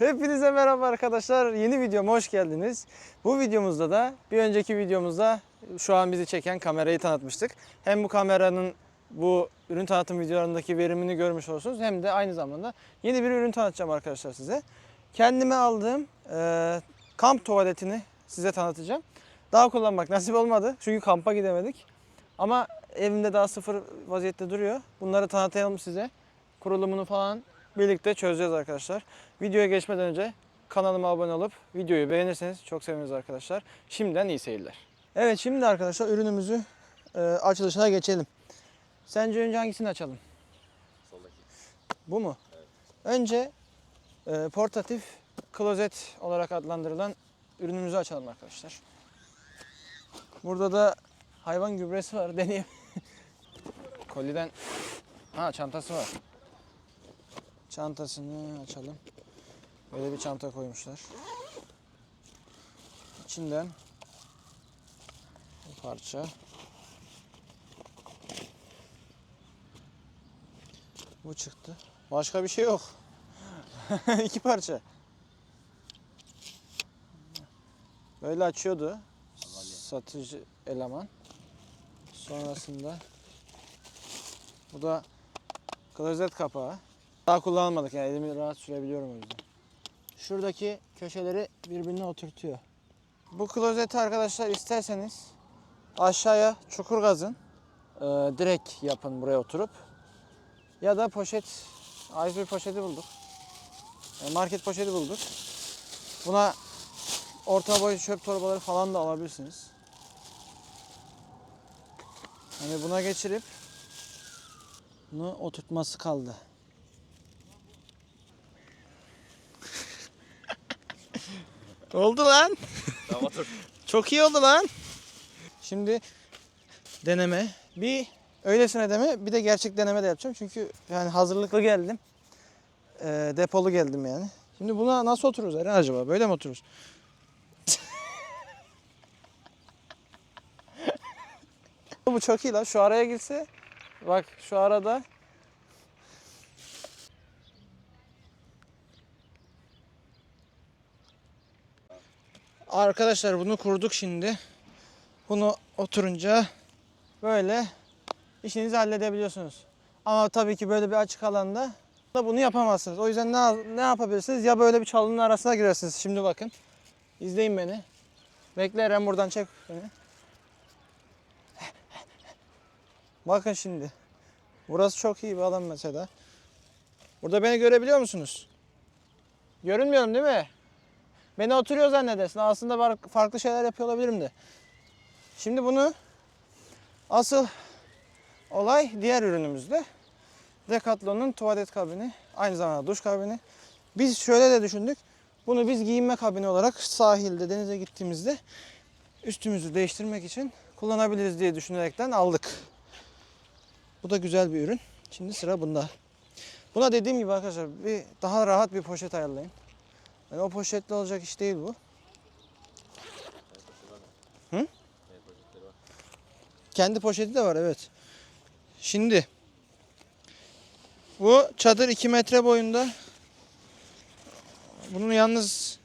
Hepinize merhaba arkadaşlar. Yeni videoma hoş geldiniz. Bu videomuzda da bir önceki videomuzda şu an bizi çeken kamerayı tanıtmıştık. Hem bu kameranın bu ürün tanıtım videolarındaki verimini görmüş olursunuz hem de aynı zamanda yeni bir ürün tanıtacağım arkadaşlar size. Kendime aldığım e, kamp tuvaletini size tanıtacağım. Daha kullanmak nasip olmadı çünkü kampa gidemedik. Ama evimde daha sıfır vaziyette duruyor. Bunları tanıtayım size. Kurulumunu falan birlikte çözeceğiz arkadaşlar. Videoya geçmeden önce kanalıma abone olup videoyu beğenirseniz çok seviniriz arkadaşlar. Şimdiden iyi seyirler. Evet şimdi arkadaşlar ürünümüzü e, açılışına geçelim. Sence önce hangisini açalım? Soldaki. Bu mu? Önce e, portatif klozet olarak adlandırılan ürünümüzü açalım arkadaşlar. Burada da hayvan gübresi var. Deneyeyim. Koliden ha çantası var. Çantasını açalım. Böyle bir çanta koymuşlar. İçinden bir parça. Bu çıktı. Başka bir şey yok. İki parça. Böyle açıyordu. Satıcı eleman. Sonrasında bu da klozet kapağı. Daha kullanmadık yani elimi rahat sürebiliyorum o yüzden. Şuradaki köşeleri birbirine oturtuyor. Bu klozeti arkadaşlar isterseniz aşağıya çukur kazın. Ee, direkt yapın buraya oturup. Ya da poşet, A101 poşeti bulduk. E, Market poşeti bulduk. Buna orta boy çöp torbaları falan da alabilirsiniz. Hani buna geçirip bunu oturtması kaldı. Oldu lan. Tamam otur. Çok iyi oldu lan. Şimdi deneme. Bir öylesine deme bir de gerçek deneme de yapacağım. Çünkü yani hazırlıklı geldim. Ee, depolu geldim yani. Şimdi buna nasıl otururuz Eren acaba? Böyle mi otururuz? Bu çok iyi lan. Şu araya girse. Bak şu arada. Arkadaşlar bunu kurduk şimdi. Bunu oturunca böyle işinizi halledebiliyorsunuz. Ama tabii ki böyle bir açık alanda da bunu yapamazsınız. O yüzden ne, ne yapabilirsiniz? Ya böyle bir çalının arasına girersiniz. Şimdi bakın. İzleyin beni. Bekle buradan çek beni. Bakın şimdi. Burası çok iyi bir alan mesela. Burada beni görebiliyor musunuz? Görünmüyorum değil mi? Beni oturuyor zannedersin. Aslında farklı şeyler yapıyor olabilirim de. Şimdi bunu asıl olay diğer ürünümüzde. Decathlon'un tuvalet kabini. Aynı zamanda duş kabini. Biz şöyle de düşündük. Bunu biz giyinme kabini olarak sahilde denize gittiğimizde üstümüzü değiştirmek için kullanabiliriz diye düşünerekten aldık. Bu da güzel bir ürün. Şimdi sıra bunda. Buna dediğim gibi arkadaşlar bir daha rahat bir poşet ayarlayın. Yani o poşetle olacak iş değil bu. Hı? Kendi poşeti de var evet. Şimdi bu çadır 2 metre boyunda. Bunun yalnız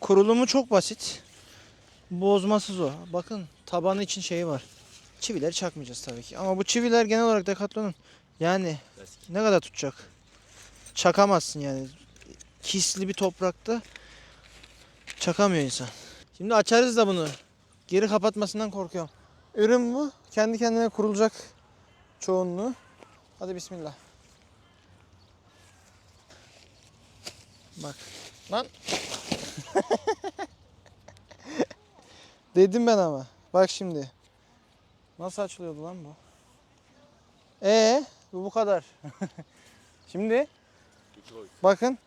kurulumu çok basit. Bozması zor. Bakın tabanı için şeyi var. Çivileri çakmayacağız tabii ki. Ama bu çiviler genel olarak Decathlon'un yani ne kadar tutacak? Çakamazsın yani. Kisli bir toprakta çakamıyor insan. Şimdi açarız da bunu. Geri kapatmasından korkuyorum. Ürün bu. Kendi kendine kurulacak çoğunluğu. Hadi bismillah. Bak. Lan. Dedim ben ama. Bak şimdi. Nasıl açılıyordu lan bu? Ee, bu bu kadar. şimdi bakın.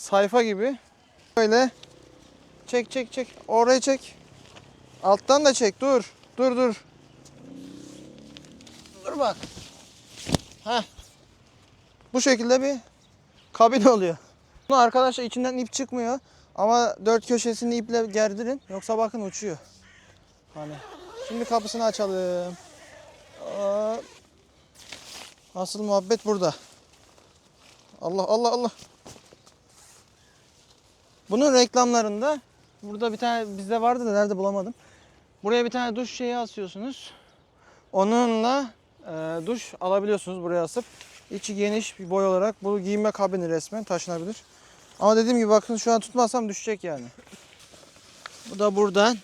Sayfa gibi. Böyle çek çek çek. Orayı çek. Alttan da çek. Dur. Dur dur. Dur bak. Heh. Bu şekilde bir kabin oluyor. Bunu arkadaşlar içinden ip çıkmıyor. Ama dört köşesini iple gerdirin. Yoksa bakın uçuyor. Hani. Şimdi kapısını açalım. Asıl muhabbet burada. Allah Allah Allah. Bunun reklamlarında burada bir tane bizde vardı da nerede bulamadım. Buraya bir tane duş şeyi asıyorsunuz. Onunla e, duş alabiliyorsunuz buraya asıp. İçi geniş bir boy olarak. Bu giyinme kabini resmen taşınabilir. Ama dediğim gibi bakın şu an tutmazsam düşecek yani. Bu da buradan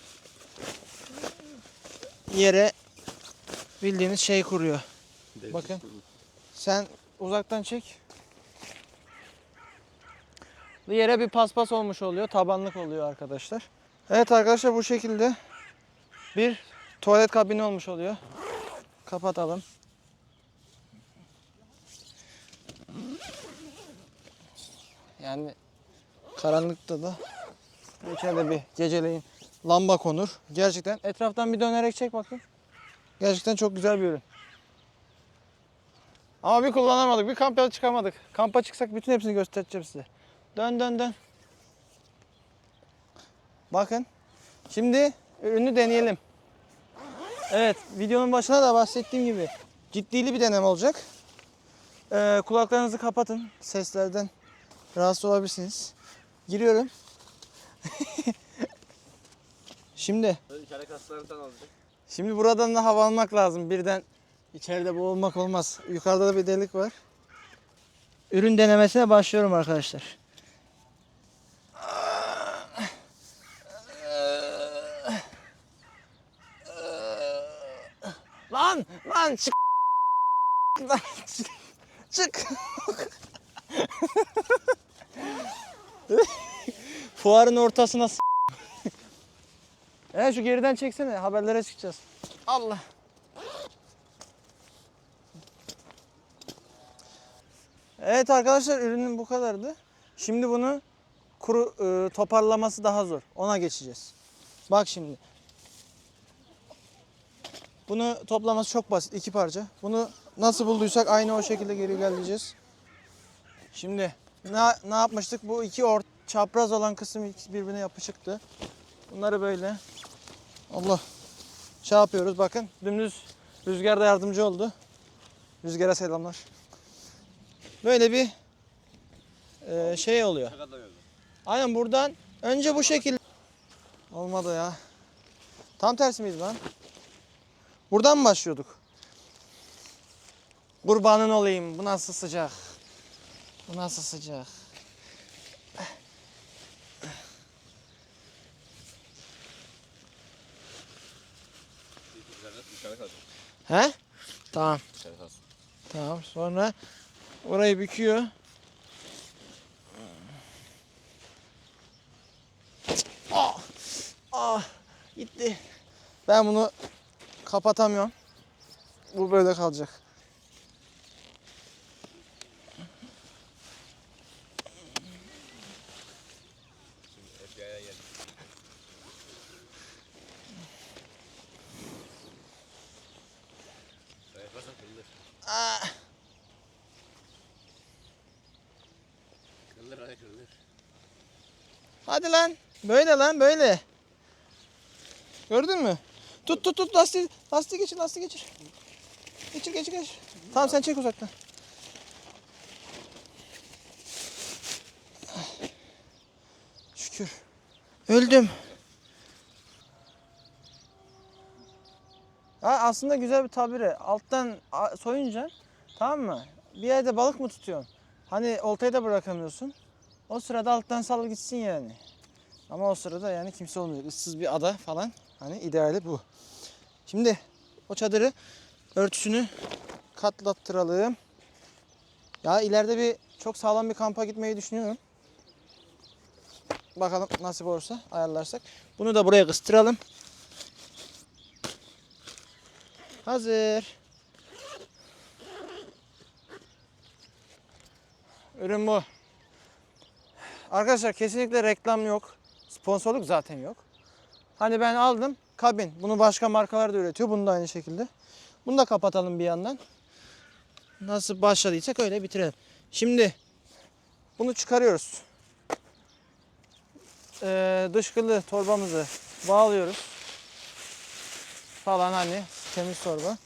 yere bildiğiniz şey kuruyor. Bakın. Sen uzaktan çek. Yere bir paspas olmuş oluyor. Tabanlık oluyor arkadaşlar. Evet arkadaşlar bu şekilde bir tuvalet kabini olmuş oluyor. Kapatalım. Yani karanlıkta da içeride bir geceleyin lamba konur. Gerçekten etraftan bir dönerek çek bakın. Gerçekten çok güzel bir ürün. Ama bir kullanamadık. Bir kampa çıkamadık. Kampa çıksak bütün hepsini göstereceğim size. Dön dön dön. Bakın. Şimdi ürünü deneyelim. Evet, videonun başına da bahsettiğim gibi ciddili bir deneme olacak. Ee, kulaklarınızı kapatın. Seslerden rahatsız olabilirsiniz. Giriyorum. Şimdi. Şimdi buradan da hava almak lazım. Birden içeride boğulmak olmaz. Yukarıda da bir delik var. Ürün denemesine başlıyorum arkadaşlar. Lan! Lan çık! Lan çık! Çık! Fuarın ortasına s- Evet şu geriden çeksene haberlere çıkacağız. Allah. Evet arkadaşlar ürünün bu kadardı. Şimdi bunu kuru e, toparlaması daha zor. Ona geçeceğiz. Bak şimdi. Bunu toplaması çok basit. iki parça. Bunu nasıl bulduysak aynı o şekilde geri geleceğiz. Şimdi ne, ne yapmıştık? Bu iki or çapraz olan kısım birbirine yapışıktı. Bunları böyle Allah. Şey yapıyoruz bakın. Dümdüz rüzgar da yardımcı oldu. Rüzgara selamlar. Böyle bir e, şey oluyor. Aynen buradan önce bu şekilde. Olmadı ya. Tam tersi miydi lan? Buradan mı başlıyorduk? Kurbanın olayım. Bu nasıl sıcak? Bu nasıl sıcak? He? Tamam. Tamam. Sonra orayı büküyor. Ah! Ah! Gitti. Ben bunu kapatamıyorum. Bu böyle kalacak. Kırılır. Ah! Kırılır hadi kırılır. Hadi lan. Böyle lan böyle. Gördün mü? Tut tut tut lastiği. Lastiği geçir lastiği geçir. Geçir geçir geçir. Tamam sen çek uzaktan. Şükür. Öldüm. Ha, aslında güzel bir tabiri. Alttan soyunca tamam mı? Bir yerde balık mı tutuyorsun? Hani oltayı da bırakamıyorsun. O sırada alttan sal gitsin yani. Ama o sırada yani kimse olmuyor. Issız bir ada falan. Hani ideali bu. Şimdi o çadırı örtüsünü katlattıralım. Ya ileride bir çok sağlam bir kampa gitmeyi düşünüyorum. Bakalım nasip olursa ayarlarsak. Bunu da buraya kıstıralım. Hazır. Ürün bu. Arkadaşlar kesinlikle reklam yok. Sponsorluk zaten yok. Hani ben aldım kabin. Bunu başka markalar da üretiyor. Bunu da aynı şekilde. Bunu da kapatalım bir yandan. Nasıl başladıysak öyle bitirelim. Şimdi bunu çıkarıyoruz. Ee, dışkılı torbamızı bağlıyoruz. Falan hani temiz torba.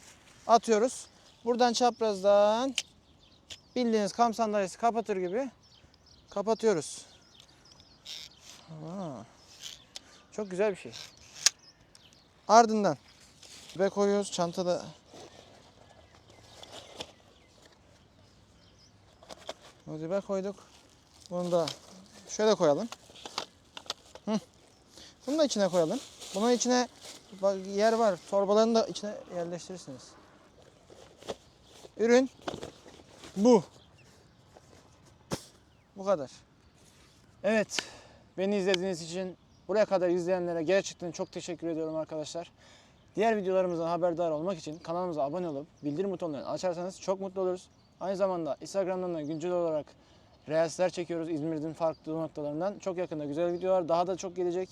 Atıyoruz. Buradan çaprazdan bildiğiniz kamp sandalyesi kapatır gibi kapatıyoruz. Aa, çok güzel bir şey. Ardından ve koyuyoruz çantada. Mozibe koyduk. Bunu da şöyle koyalım. Hı. Bunu da içine koyalım. Bunun içine yer var. Torbalarını da içine yerleştirirsiniz. Ürün bu. Bu kadar. Evet. Beni izlediğiniz için buraya kadar izleyenlere gerçekten çok teşekkür ediyorum arkadaşlar. Diğer videolarımızdan haberdar olmak için kanalımıza abone olup bildirim butonlarını açarsanız çok mutlu oluruz. Aynı zamanda Instagram'dan da güncel olarak Reelsler çekiyoruz İzmir'in farklı noktalarından. Çok yakında güzel videolar daha da çok gelecek.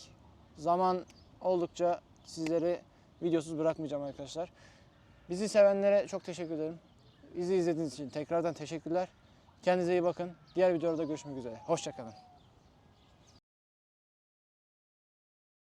Zaman oldukça sizleri videosuz bırakmayacağım arkadaşlar. Bizi sevenlere çok teşekkür ederim. Bizi izlediğiniz için tekrardan teşekkürler. Kendinize iyi bakın. Diğer videolarda görüşmek üzere. Hoşçakalın.